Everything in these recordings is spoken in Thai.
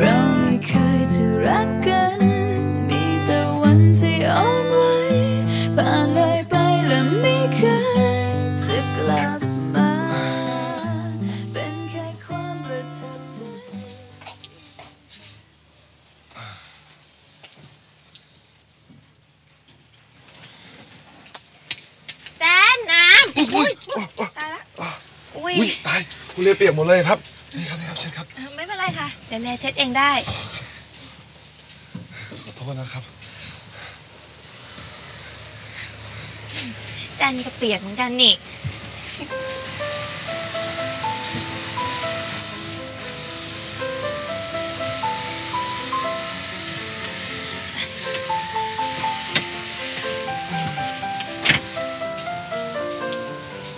เราไม่เคยจะรักกัน มีแต่วันที่อ่อนไหวผ่านเลยไปและไม่เคยจะกลับมา เป็นแค่ความประทับใจ แจ้นน้ำอุ้ยตายละอุ้ย อุ้ยตายคุณเลเปียกหมดเลยครับ ดี๋ยวเลเช็ดเองได้ ขอโทษนะครับแจันก็เปียกเหมือนกันนี่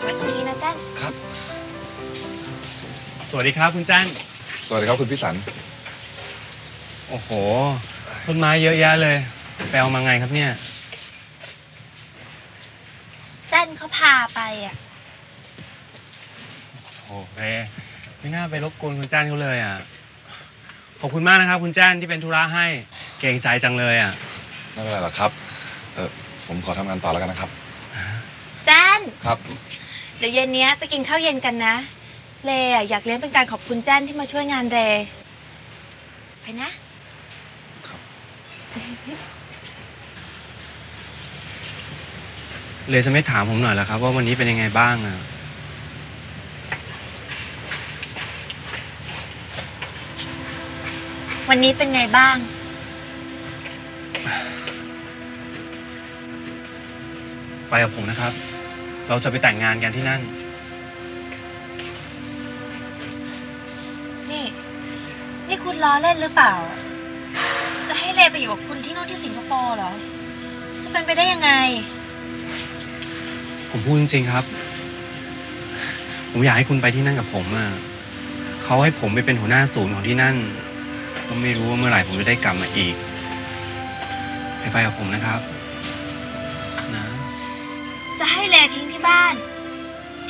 ไว้ตรงนี้นะแจ้นครับ สวัสดีครับคุณจ้น สวัสดีครับคุณพิสัน โอ้โห ต้นไม้เยอะแยะเลย ไปเอามาไงครับเนี่ยแจ้นเขาพาไปอะ โอ้เรไม่น่าไปรบกวนคุณจ้นเขาเลยอะ ขอบคุณมากนะครับ คุณจ้นที่เป็นธุระให้ เกรงใจจังเลยอะ ไม่เป็นไรหรอกครับเออผมขอทำงานต่อแล้วกันนะครับแจ้น ครับ เดี๋ยวเย็นเนี้ยไปกินข้าวเย็นกันนะ เลอะอยากเลี้ยงเป็นการขอบคุณแจ้นที่มาช่วยงานเรไปนะ เลยจะไม่ถามผมหน่อยเหรอครับ ว่าวันนี้เป็นยังไงบ้างอะ วันนี้เป็นไงบ้าง ไปกับผมนะครับ เราจะไปแต่งงานกันที่นั่นนี่ ล้อเล่นหรือเปล่า จะให้เลไปอยู่กับคุณที่นู่นที่สิงคโปร์เหรอ จะเป็นไปได้ยังไง ผมพูดจริงๆครับ ผมอยากให้คุณไปที่นั่นกับผมอะเขาให้ผมไปเป็นหัวหน้าศูนย์ของที่นั่น ก็ไม่รู้ว่าเมื่อไหร่ผมจะได้กลับมาอีก ไปไปกับผมนะครับ นะ จะให้เลทิ้งที่บ้าน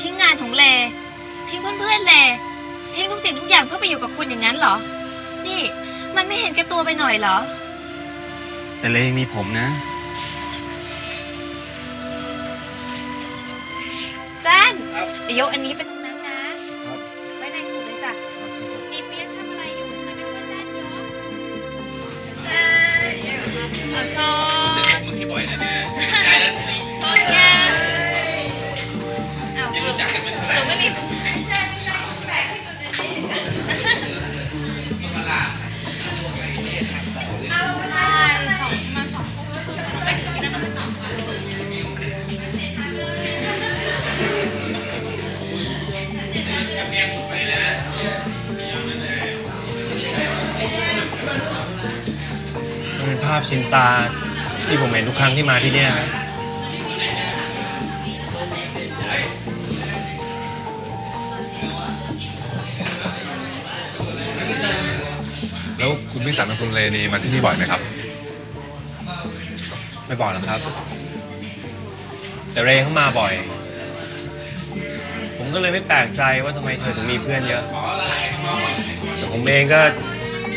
ทิ้งงานของเล ทิ้งเพื่อนๆเลทิ้งทุกสิ่งทุกอย่างเพื่อไปอยู่กับคุณอย่างนั้นเหรอ นี่ มันไม่เห็นแก่ตัวไปหน่อยเหรอ แต่เลยยังมีผมนะ แจ้นเดี๋ยวยกอันนี้ไปตรงนั้นนะไว้ในสุดเลยจ้ะนี่เปียกทำอะไรอยู่ทำไมไม่ช่วยแจ้นยกเอ้ยเอาโชว์ชนแกเอาาพชินตาที่ผมเห็นทุกครั้งที่มาที่เนี่ยครับแล้วคุณพิสันกับคุณเลนี่มาที่นี่บ่อยไหมครับ ไม่บอกหรอกครับ แต่เรย์เขามาบ่อย ผมก็เลยไม่แปลกใจว่าทำไมเธอถึงมีเพื่อนเยอะแต่ผมเองก็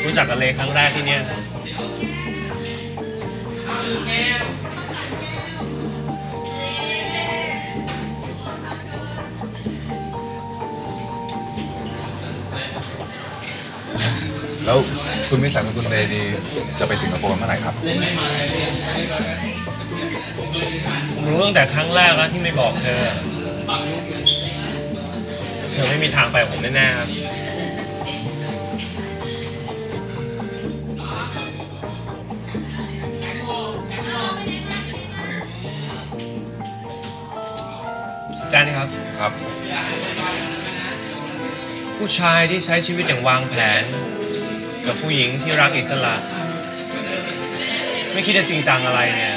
รู้จักกับเรย์ครั้งแรกที่เนี่ยครับ แล้วคุณพิสันกับคุณเลนี่จะไปสิงคโปร์เมื่อไหร่ครับ ผมรู้ตั้งแต่ครั้งแรกแล้วที่ไม่บอกเธอ เธอไม่มีทางไปกับผมแน่ๆครับ ครับ ผู้ชายที่ใช้ชีวิตอย่างวางแผน กับผู้หญิงที่รักอิสระ ไม่คิดจะจริงจังอะไรเนี่ย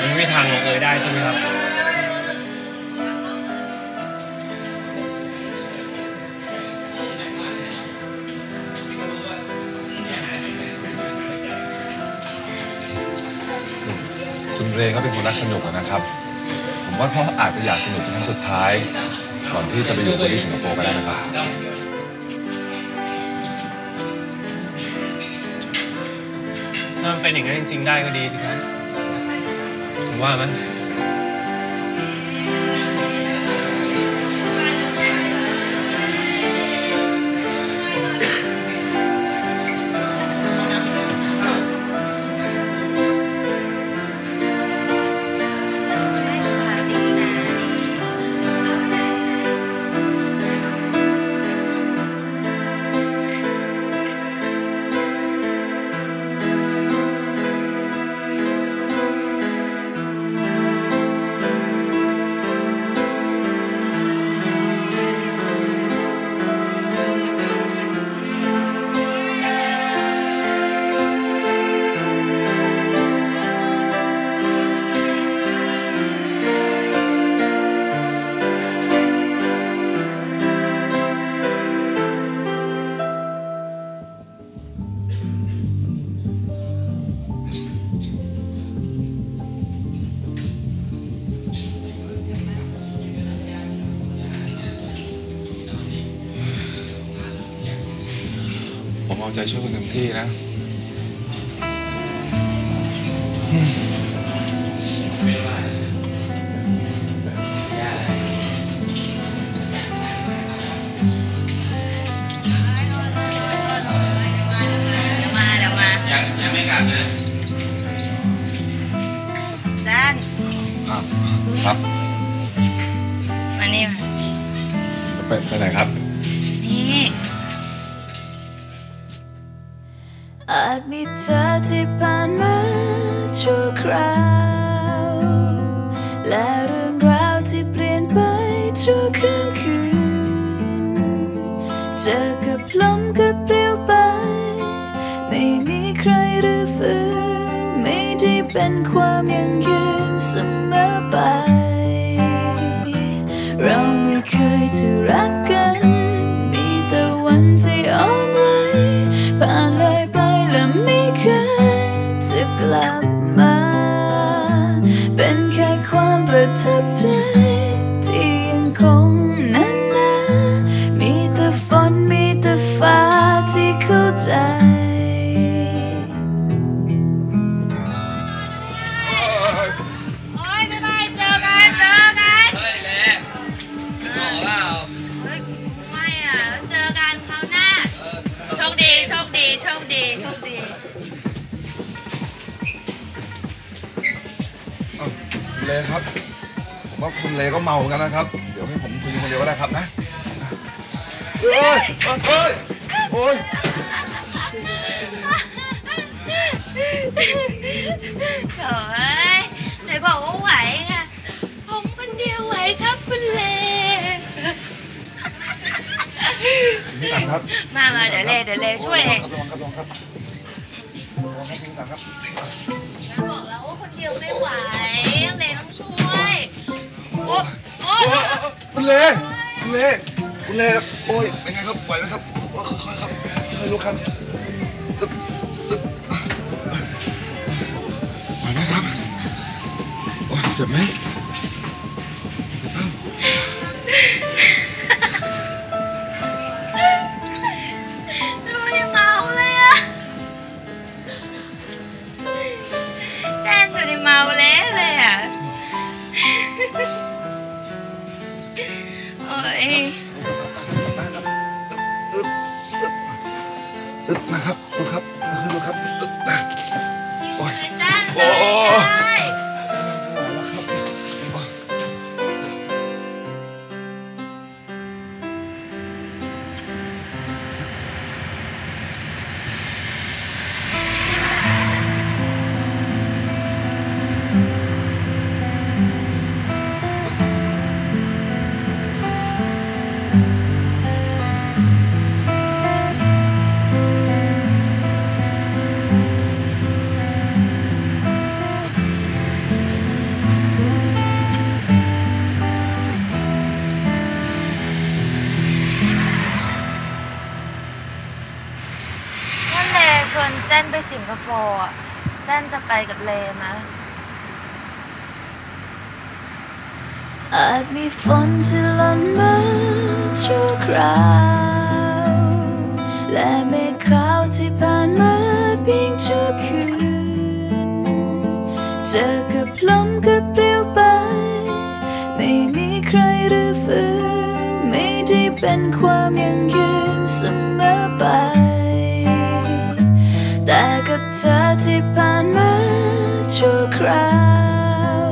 มันไม่มีทางลงเอยได้ใช่ไหมครับคุณเรเขาเป็นคนรักสนุกนะครับ ว่าเขาอาจจะอยากสนุกเป็นครั้งสุดท้าย ก่อนที่จะไปอยู่ที่สิงคโปร์ก็ได้นะครับ ถ้ามันเป็นอย่างนั้นจริงๆได้ก็ดีสิครับผมว่ามั้ย ผมเอาใจช่วยคุณเต็มที่นะมาเดี๋ยวมายังยังไม่กลับนะจันครับ ครับมานี่มาไปไปไหนครับ อาจมีเธอที่ผ่านมาชั่วคราว และเรื่องราวที่เปลี่ยนไปชั่วคืนคืนเจอกับลมกับเปลี่ยวไป ไม่มีใครหรือฝืนไม่ได้เป็นความยั่งยืนเสมอไป เราไม่เคยจะรัก ว่าคุณเลก็เมาเหมือนกันนะครับ เดี๋ยวให้ผมคุยคนเดียวก็ได้ครับนะเอ้ยเอ้ยโอ้ยโถ่เอ้ยไหนบอกว่าไหวไงผมคนเดียวไหวครับคุณเลพี่สังครับมามาเดี๋ยวเลเดี๋ยวเลช่วยเอง ระวังครับระวังครับระวังครับพี่สังครับ บอกแล้วว่าคนเดียวไม่ไหว คุณเลคุณเลคุณเลครับโอ้ยเป็นไงครับไหวไหมครับค่อยๆครับค่อยลุกครับอึ๊บอึ๊บไหวไหมครับโอ้ยเจ็บไหม อึ๊บ นไปสิงคโปร์อะเจนจะไปกับเลไหมอาจมีฝนที่หล่นมาชั่วคราวและเมฆขาวที่ผ่านมาเพียงชั่วคืนเจอกับลมก็เปลี่ยวไป ไม่มีใครหรือฝืนไม่ได้เป็นความยั่งยืน เธอที่ผ่านมาชั่วคราว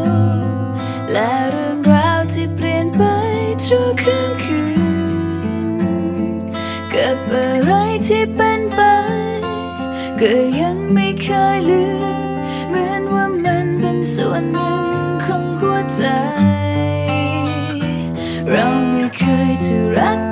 และเรื่องราวที่เปลี่ยนไปชั่วข้ามคืนกับอะไรที่เป็นไป ก็ยังไม่เคยลืม เหมือนว่ามันเป็นส่วนหนึ่งของหัวใจ เราไม่เคยจะรัก